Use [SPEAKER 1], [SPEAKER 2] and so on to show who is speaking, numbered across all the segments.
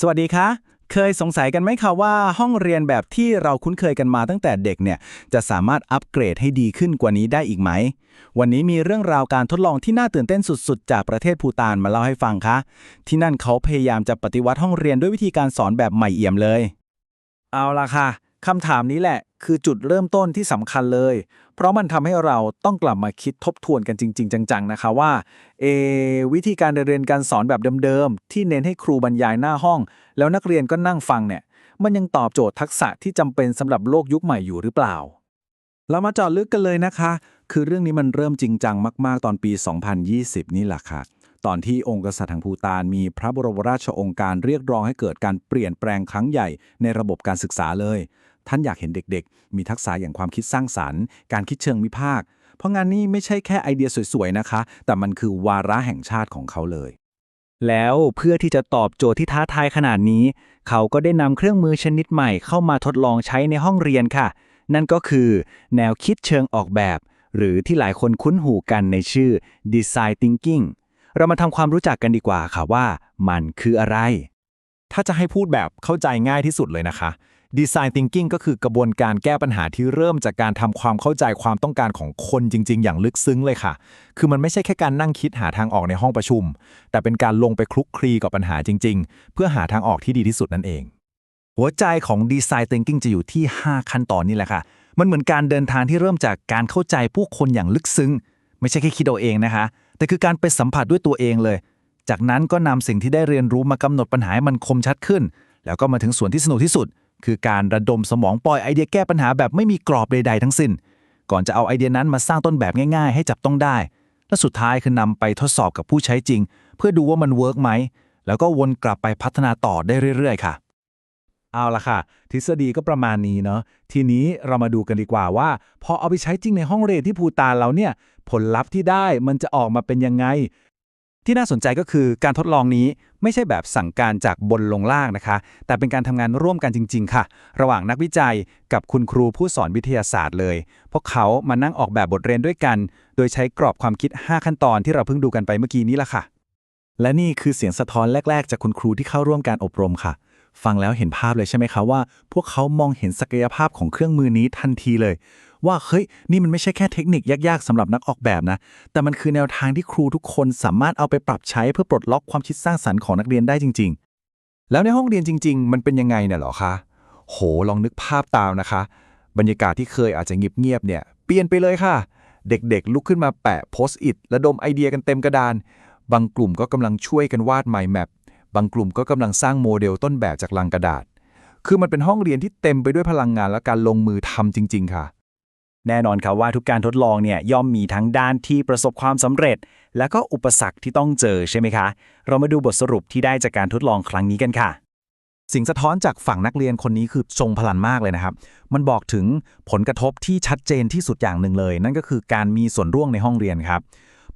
[SPEAKER 1] สวัสดีคะ เคยสงสัยกันไหมคะว่าห้องเรียนแบบที่เราคุ้นเคยกันมาตั้งแต่เด็กเนี่ย จะสามารถอัปเกรดให้ดีขึ้นกว่านี้ได้อีกไหม วันนี้มีเรื่องราวการทดลองที่น่าตื่นเต้นสุดๆ จากประเทศภูตานมาเล่าให้ฟังคะ ที่นั่นเขาพยายามจะปฏิวัติห้องเรียนด้วยวิธีการสอนแบบใหม่เอี่ยมเลย
[SPEAKER 2] เอาล่ะค่ะคำถามนี้แหละ คือจุดเริ่มต้นที่สำคัญเลย เพราะมันทำให้เราต้องกลับมาคิดทบทวนกันจริง ๆ จัง ๆ นะคะว่าเอวิธีการเรียนการสอนแบบเดิมๆ ที่เน้นให้ครูบรรยายหน้าห้อง แล้วนักเรียนก็นั่งฟังเนี่ย มันยังตอบโจทย์ทักษะที่จำเป็นสำหรับโลกยุคใหม่อยู่หรือเปล่า
[SPEAKER 3] เรามาเจาะลึกกันเลยนะคะ คือเรื่องนี้มันเริ่มจริงจังมากๆ ตอนปี 2020 นี่แหละค่ะตอนที่องค์กษัตริย์แห่งภูตานมีพระบรมราชองค์การเรียกร้องให้เกิดการเปลี่ยนแปลงครั้งใหญ่ในระบบการศึกษาเลย ท่านอยากเห็นเด็กๆ มีทักษะอย่างความคิดสร้างสรรค์ การคิดเชิงวิพากษ์ เพราะงานนี้ไม่ใช่แค่ไอเดียสวยๆนะคะ แต่มันคือวาระแห่งชาติของเขาเลย
[SPEAKER 1] แล้วเพื่อที่จะตอบโจทย์ที่ท้าทายขนาดนี้ เขาก็ได้นำเครื่องมือชนิดใหม่เข้ามาทดลองใช้ในห้องเรียนค่ะ นั่นก็คือแนวคิดเชิงออกแบบ หรือที่หลายคนคุ้นหูกันในชื่อ Design Thinking เรามาทำความรู้จักกันดีกว่าค่ะว่า มันคืออะไร
[SPEAKER 4] ถ้าจะให้พูดแบบเข้าใจง่ายที่สุดเลยนะคะ Design Thinking ก็คือกระบวนการแก้ปัญหาที่เริ่มจากการทำความเข้าใจความต้องการของคนจริง ๆ อย่างลึกซึ้งเลยค่ะ คือมันไม่ใช่แค่การนั่งคิดหาทางออกในห้องประชุม แต่เป็นการลงไปคลุกคลีกับปัญหาจริง ๆ เพื่อหาทางออกที่ดีที่สุดนั่นเอง
[SPEAKER 3] หัวใจของ Design Thinking จะอยู่ที่ 5 ขั้นตอนนี่แหละค่ะ มันเหมือนการเดินทางที่เริ่มจากการเข้าใจผู้คนอย่างลึกซึ้ง ไม่ใช่แค่คิดเอาเองนะคะ แต่คือการไปสัมผัสด้วยตัวเองเลย จากนั้นก็นำสิ่งที่ได้เรียนรู้มากำหนดปัญหาให้มันคมชัดขึ้น แล้วก็มาถึงส่วนที่สนุกที่สุด คือการระดมสมองปล่อยไอเดียแก้ปัญหาแบบไม่มีกรอบใดๆทั้งสิ้น ก่อนจะเอาไอเดียนั้นมาสร้างต้นแบบง่ายๆ ให้จับต้องได้ และสุดท้ายคือนำไปทดสอบกับผู้ใช้จริง เพื่อดูว่ามันเวิร์กไหมแล้วก็วนกลับไปพัฒนาต่อได้เรื่อยๆ ค่ะ
[SPEAKER 4] เอาละค่ะ ทฤษฎีก็ประมาณนี้เนาะทีนี้เรามาดูกันดีกว่าว่า พอเอาไปใช้จริงในห้องเรียนที่ภูตานแล้วเนี่ยผลลัพธ์ที่ได้มันจะออกมาเป็นยังไง
[SPEAKER 1] ที่น่าสนใจก็คือการทดลองนี้ไม่ใช่แบบสั่งการจากบนลงล่างนะคะ แต่เป็นการทำงานร่วมกันจริง ๆ ค่ะ ระหว่างนักวิจัยกับคุณครูผู้สอนวิทยาศาสตร์เลย พวกเขามานั่งออกแบบบทเรียนด้วยกัน โดยใช้กรอบความคิด 5 ขั้นตอนที่เราเพิ่งดูกันไปเมื่อกี้นี้ละค่ะ
[SPEAKER 3] และนี่คือเสียงสะท้อนแรก ๆ จากคุณครูที่เข้าร่วมการอบรมค่ะ ฟังแล้วเห็นภาพเลยใช่ไหมคะว่า พวกเขามองเห็นศักยภาพของเครื่องมือนี้ทันทีเลย ว่าเฮ้ยนี่มันไม่ใช่แค่เทคนิคยากๆสำหรับนักออกแบบนะ แต่มันคือแนวทางที่ครูทุกคนสามารถเอาไปปรับใช้เพื่อปลดล็อกความคิดสร้างสรรค์ของนักเรียนได้จริง ๆ
[SPEAKER 4] แล้วในห้องเรียนจริง ๆ มันเป็นยังไงเนี่ยหรอคะโหลองนึกภาพตามนะคะ บรรยากาศที่เคยอาจจะเงียบๆเนี่ยเปลี่ยนไปเลยค่ะ เด็กๆ ลุกขึ้นมาแปะโพสต์อิทและดมไอเดียกันเต็มกระดานบางกลุ่มก็กำลังช่วยกันวาดไมล์แมป บางกลุ่มก็กำลังสร้างโมเดลต้นแบบจากลังกระดาษ คือมันเป็นห้องเรียนที่เต็มไปด้วยพลังงานและการลงมือทำจริง ๆ ค่ะ
[SPEAKER 1] แน่นอนครับว่าทุกการทดลองเนี่ยย่อมมีทั้งด้านที่ประสบความสำเร็จ และก็อุปสรรคที่ต้องเจอใช่ไหมคะ เรามาดูบทสรุปที่ได้จากการทดลองครั้งนี้กันค่ะ
[SPEAKER 3] สิ่งสะท้อนจากฝั่งนักเรียนคนนี้คือทรงพลังมากเลยนะครับ มันบอกถึงผลกระทบที่ชัดเจนที่สุดอย่างหนึ่งเลย นั่นก็คือการมีส่วนร่วมในห้องเรียนครับ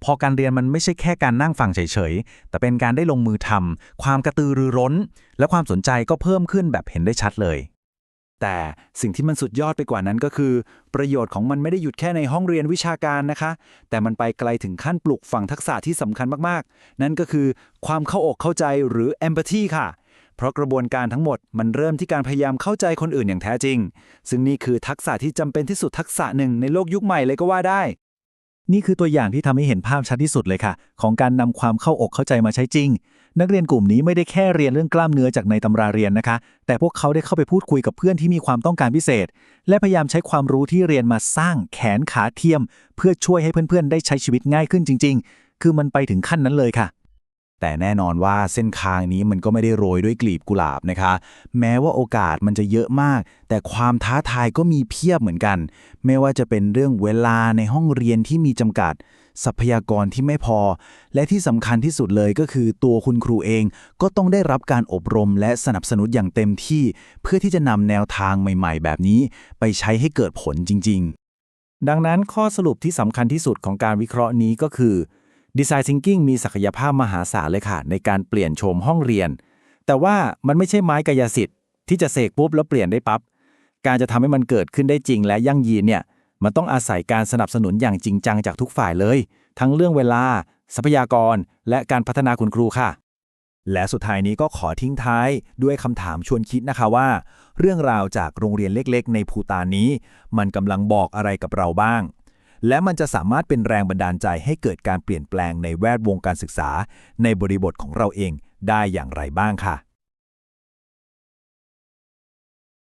[SPEAKER 3] พอการเรียนมันไม่ใช่แค่การนั่งฟังเฉยๆ แต่เป็นการได้ลงมือทำความกระตือรือร้น และความสนใจก็เพิ่มขึ้นแบบเห็นได้ชัดเลย แต่สิ่งที่มันสุดยอดไปกว่านั้นก็คือ ประโยชน์ของมันไม่ได้หยุดแค่ในห้องเรียนวิชาการนะคะ แต่มันไปไกลถึงขั้นปลูกฝังทักษะที่สำคัญมากๆ นั่นก็คือความเข้าอกเข้าใจหรือ empathy ค่ะเพราะกระบวนการทั้งหมดมันเริ่มที่การพยายามเข้าใจคนอื่นอย่างแท้จริง ซึ่งนี่คือทักษะที่จำเป็นที่สุดทักษะหนึ่งในโลกยุคใหม่เลยก็ว่าได้ นี่คือตัวอย่างที่ทำให้เห็นภาพชัดที่สุดเลยค่ะ ของการนำความเข้าอกเข้าใจมาใช้จริง นักเรียนกลุ่มนี้ไม่ได้แค่เรียนเรื่องกล้ามเนื้อจากในตำราเรียนนะคะ แต่พวกเขาได้เข้าไปพูดคุยกับเพื่อนที่มีความต้องการพิเศษ และพยายามใช้ความรู้ที่เรียนมาสร้างแขนขาเทียม เพื่อช่วยให้เพื่อนๆ ได้ใช้ชีวิตง่ายขึ้นจริง ๆ คือมันไปถึงขั้นนั้นเลยค่ะ แต่แน่นอนว่าเส้นทางนี้มันก็ไม่ได้โรยด้วยกลีบกุหลาบนะคะ แม้ว่าโอกาสมันจะเยอะมาก แต่ความท้าทายก็มีเพียบเหมือนกัน ไม่ว่าจะเป็นเรื่องเวลาในห้องเรียนที่มีจำกัด ทรัพยากรที่ไม่พอ และที่สำคัญที่สุดเลยก็คือตัวคุณครูเองก็ต้องได้รับการอบรมและสนับสนุนอย่างเต็มที่ เพื่อที่จะนำแนวทางใหม่ ๆ แบบนี้ ไปใช้ให้เกิดผลจริง ๆ ดังนั้นข้อสรุปที่สำคัญที่สุดของการวิเคราะห์นี้ก็คือ Design Thinking มีศักยภาพมหาศาลเลยค่ะ ในการเปลี่ยนโฉมห้องเรียน แต่ว่ามันไม่ใช่ไม้กายสิทธิ์ที่จะเสกปุ๊บแล้วเปลี่ยนได้ปับ๊บการจะทำให้มันเกิดขึ้นได้จริงและยั่งยืนเนี่ยมันต้องอาศัยการสนับสนุนอย่างจริงจังจากทุกฝ่ายเลย ทั้งเรื่องเวลา ทรัพยากร และการพัฒนาคุณครูค่ะ
[SPEAKER 1] และสุดท้ายนี้ก็ขอทิ้งท้ายด้วยคำถามชวนคิดนะคะว่า เรื่องราวจากโรงเรียนเล็กๆ ในภูตานนี้ มันกำลังบอกอะไรกับเราบ้าง และมันจะสามารถเป็นแรงบันดาลใจให้เกิดการเปลี่ยนแปลงในแวดวงการศึกษา ในบริบทของเราเองได้อย่างไรบ้างค่ะ